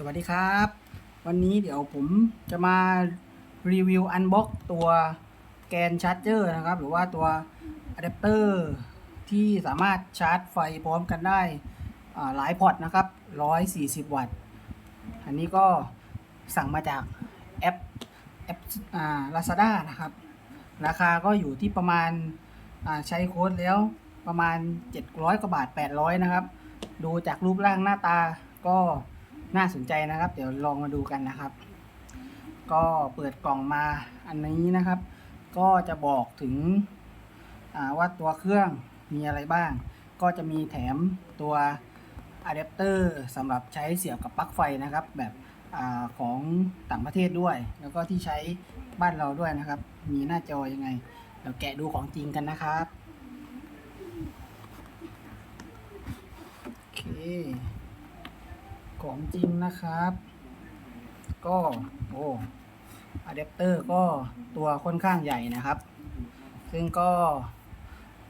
สวัสดีครับ วันนี้เดี๋ยวผมจะมารีวิวอันบ็อกตัวแกนชาร์จเจอร์นะครับ หรือว่าตัวอะแดปเตอร์ที่สามารถชาร์จไฟพร้อมกันได้หลายพอร์ตนะครับ 140 วัตต์ อันนี้ก็สั่งมาจากแอปแอปอ่า Lazada นะครับ ราคาก็อยู่ที่ประมาณใช้โค้ดแล้วประมาณ 700กว่าบาท 800 นะครับ ดูจากรูปร่างหน้าตาก็ น่าสนใจนะครับ เดี๋ยวลองมาดูกันนะครับ ก็เปิดกล่องมาอันนี้นะครับ ก็จะบอกถึงว่าตัวเครื่องมีอะไรบ้าง ก็จะมีแถมตัวอะแดปเตอร์สำหรับใช้เสียบกับปลั๊กไฟนะครับ แบบอของต่างประเทศด้วย แล้วก็ที่ใช้บ้านเราด้วยนะครับ มีหน้าจอยังไงเดี๋ยวแกะดูของจริงกันนะครับโอเค ของจริงนะครับ ก็โอ้อะแดปเตอร์ก็ตัวค่อนข้างใหญ่นะครับ ซึ่งก็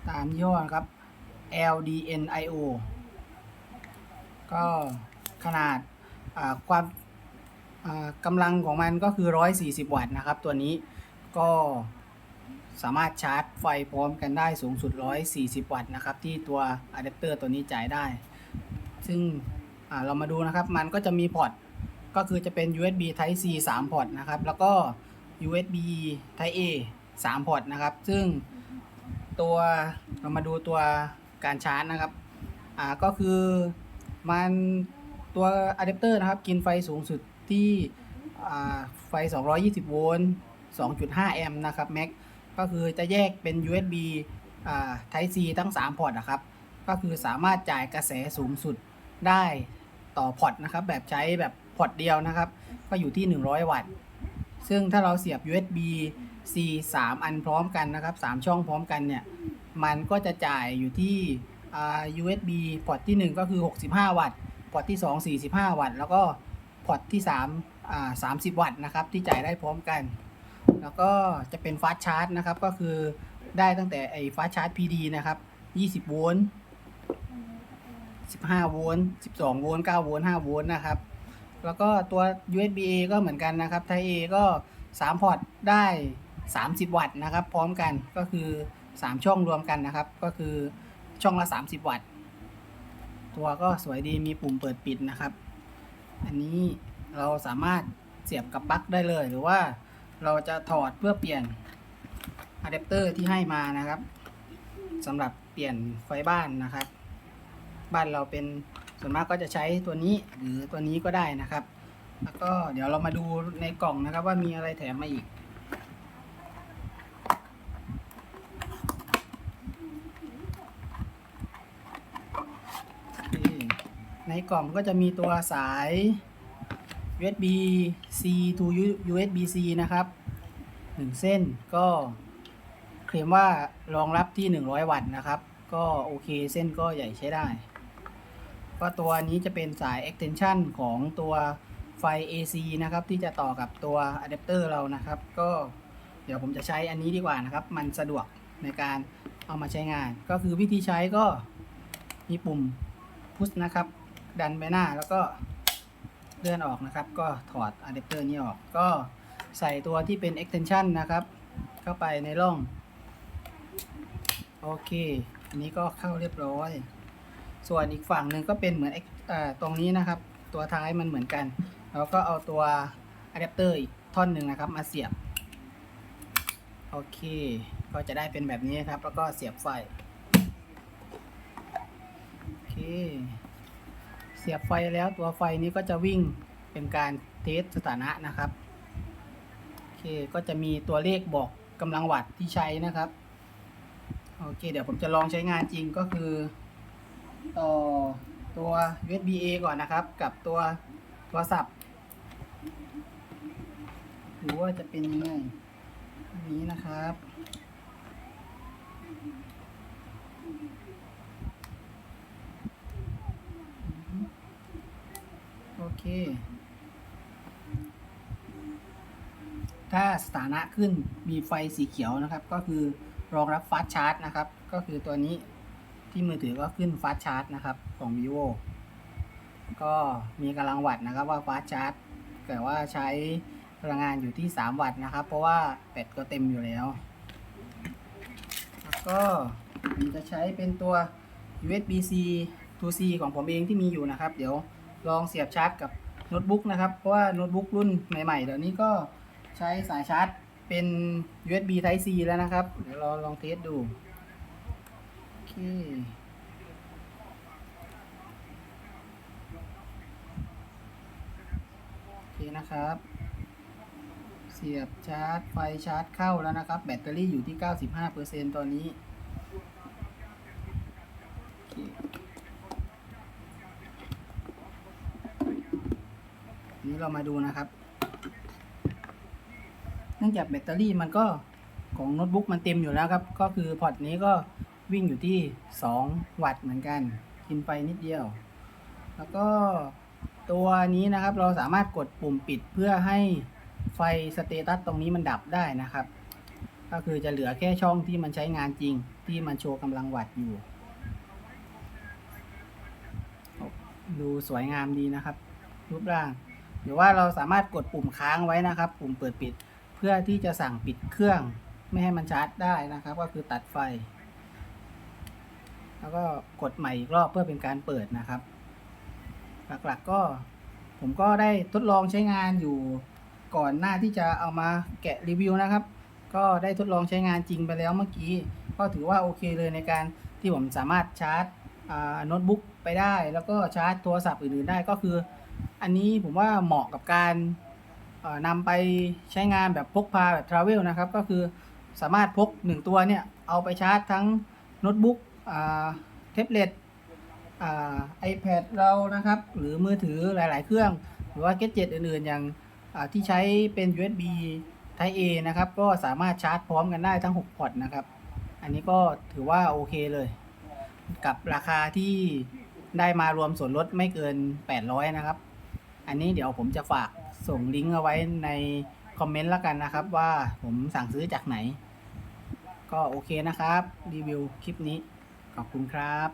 ตามยี่ห้อครับ LDNIO ก็ขนาดความอ่ากำลังของมันก็คือ 140 วัตต์นะครับ ตัวนี้ก็สามารถชาร์จไฟพร้อมกันได้สูงสุด 140 วัตต์นะครับ ที่ตัวอะแดปเตอร์ตัวนี้จ่ายได้ ซึ่ง อ่าเรามาดูนะครับ มันก็จะมีพอร์ตก็คือจะเป็น USB Type C 3 พอร์ตนะครับ แล้วก็ USB Type A 3 พอร์ตนะครับ ซึ่งตัวเรามาดูตัวการชาร์จนะครับ อ่าก็คือมันตัวอะแดปเตอร์นะครับ กินไฟสูงสุดที่อ่าไฟ 220 โวลต์ 2.5 แอมป์นะครับแม็กก็คือจะแยกเป็น USB อ่า Type C ทั้ง 3 พอร์ตนะครับ ก็คือสามารถจ่ายกระแสสูงสุดได้ ต่อพอร์ตนะครับ แบบใช้แบบพอร์ตเดียวนะครับ ก็อยู่ที่ 100 วัตต์ ซึ่งถ้าเราเสียบ USB C 3 อันพร้อมกันนะครับ 3 ช่องพร้อมกันเนี่ย มันก็จะจ่ายอยู่ที่ USB พอร์ตที่ 1 ก็คือ 65 วัตต์ พอร์ตที่ 2 45 วัตต์ แล้วก็พอร์ตที่3อ่า30 วัตต์นะครับ ที่จ่ายได้พร้อมกัน แล้วก็จะเป็นฟาสชาร์จนะครับ ก็คือได้ตั้งแต่ไอ้ฟาสชาร์จ PD นะครับ 20 โวลต์ 15 โวลต์ 12 โวลต์ 9 โวลต์ 5 โวลต์นะครับ แล้วก็ตัว USB A ก็เหมือนกันนะครับ Type A ก็ 3 พอร์ตได้ 30 วัตต์นะครับ พร้อมกันก็คือ 3 ช่องรวมกันนะครับ ก็คือช่องละ 30 วัตต์ ตัวก็สวยดีมีปุ่มเปิดปิดนะครับ อันนี้เราสามารถเสียบกับปลั๊กได้เลย หรือว่าเราจะถอดเพื่อเปลี่ยนอะแดปเตอร์ที่ให้มานะครับสำหรับเปลี่ยนไฟบ้านนะครับ บ้านเราเป็นส่วนมากก็จะใช้ตัวนี้หรือตัวนี้ก็ได้นะครับ แล้วก็เดี๋ยวเรามาดูในกล่องนะครับว่ามีอะไรแถมมาอีก ในกล่องก็จะมีตัวสาย USB C to USB C นะครับ1เส้นก็เคลมว่ารองรับที่ 100 วัตต์นะครับ ก็โอเคเส้นก็ใหญ่ใช้ได้ ก็ตัวนี้จะเป็นสาย extension ของตัวไฟ AC นะครับ ที่จะต่อกับตัวอะแดปเตอร์เรานะครับ ก็เดี๋ยวผมจะใช้อันนี้ดีกว่านะครับ มันสะดวกในการเอามาใช้งาน ก็คือวิธีใช้ก็มีปุ่มพุชนะครับ ดันไปหน้าแล้วก็เลื่อนออกนะครับ ก็ถอดอะแดปเตอร์นี้ออก ก็ใส่ตัวที่เป็น extension นะครับ เข้าไปในร่อง โอเค อันนี้ก็เข้าเรียบร้อย ส่วนอีกฝั่งหนึ่งก็เป็นเหมือนเอ่อตรงนี้นะครับ ตัวท้ายมันเหมือนกันแล้วก็เอาตัวอะแดปเตอร์อีกท่อนหนึ่งนะครับมาเสียบ โอเค ก็จะได้เป็นแบบนี้ครับ แล้วก็เสียบไฟ โอเค เสียบไฟแล้วตัวไฟนี้ก็จะวิ่งเป็นการเทสสถานะนะครับ โอเค ก็จะมีตัวเลขบอกกำลังวัตต์ที่ใช้นะครับ โอเค เดี๋ยวผมจะลองใช้งานจริงก็คือ ต่อตัว USB A ก่อนนะครับ กับตัวโทรศัพท์หรือว่าจะเป็นยังไงนนี้นะครับ โอเค ถ้าสถานะขึ้นมีไฟสีเขียวนะครับ ก็คือรองรับฟาสชาร์จนะครับ ก็คือตัวนี้ ที่มือถือก็ขึ้นฟาสชาร์จนะครับของ vivo ก็มีกำลังวัตต์นะครับว่าฟาสชาร์จแต่ว่าใช้พลังงานอยู่ที่ 3 วัตต์นะครับ เพราะว่าแบตก็เต็มอยู่แล้ว แล้วก็ผมจะใช้เป็นตัว USB-C to C ของผมเองที่มีอยู่นะครับ เดี๋ยวลองเสียบชาร์จกับโน้ตบุ๊กนะครับ เพราะว่าโน้ตบุ๊กรุ่นใหม่ๆเดี๋ยวนี้ก็ใช้สายชาร์จเป็น USB Type C แล้วนะครับ เดี๋ยวเราลองเทสดู เค โอเคนะครับ เสียบชาร์จ ไฟชาร์จเข้าแล้วนะครับ แบตเตอรี่อยู่ที่ 95%ตอนนี้โอเคทีนี้เรามาดูนะครับ เนื่องจากแบตเตอรี่มันก็ของโน้ตบุ๊กมันเต็มอยู่แล้วครับ ก็คือพอร์ตนี้ก็ วิ่งอยู่ที่ 2 วัตต์เหมือนกัน กินไฟนิดเดียว แล้วก็ตัวนี้นะครับเราสามารถกดปุ่มปิดเพื่อให้ไฟสเตตัสตรงนี้มันดับได้นะครับ ก็คือจะเหลือแค่ช่องที่มันใช้งานจริง ที่มันโชว์กำลังวัตต์อยู่ ดูสวยงามดีนะครับ รูปร่าง หรือว่าเราสามารถกดปุ่มค้างไว้นะครับ ปุ่มเปิดปิด เพื่อที่จะสั่งปิดเครื่อง ไม่ให้มันชาร์จได้นะครับ ก็คือตัดไฟ แล้วก็กดใหม่อีกรอบเพื่อเป็นการเปิดนะครับ หลักๆก็ผมก็ได้ทดลองใช้งานอยู่ก่อนหน้าที่จะเอามาแกะรีวิวนะครับ ก็ได้ทดลองใช้งานจริงไปแล้วเมื่อกี้ ก็ถือว่าโอเคเลยในการที่ผมสามารถชาร์จโน้ตบุ๊กไปได้ แล้วก็ชาร์จโทรศัพท์อื่นๆได้ก็คือ อันนี้ผมว่าเหมาะกับการนำไปใช้งานแบบพกพาแบบทราเวลนะครับ ก็คือสามารถพก 1 ตัวเนี่ย เอาไปชาร์จทั้งโน้ตบุ๊ก แท็บเล็ตอ่า iPad เรานะครับ หรือมือถือหลาย ๆ เครื่อง หรือว่าเกจเจ็ตอื่น ๆ อย่างที่ใช้เป็น USB Type A นะครับ ก็สามารถชาร์จพร้อมกันได้ทั้ง 6 พอร์ตนะครับ อันนี้ก็ถือว่าโอเคเลย กับราคาที่ได้มารวมส่วนลดไม่เกิน 800 นะครับ อันนี้เดี๋ยวผมจะฝากส่งลิงก์เอาไว้ในคอมเมนต์แล้วกันนะครับ ว่าผมสั่งซื้อจากไหน ก็โอเคนะครับ รีวิวคลิปนี้ ขอบคุณครับ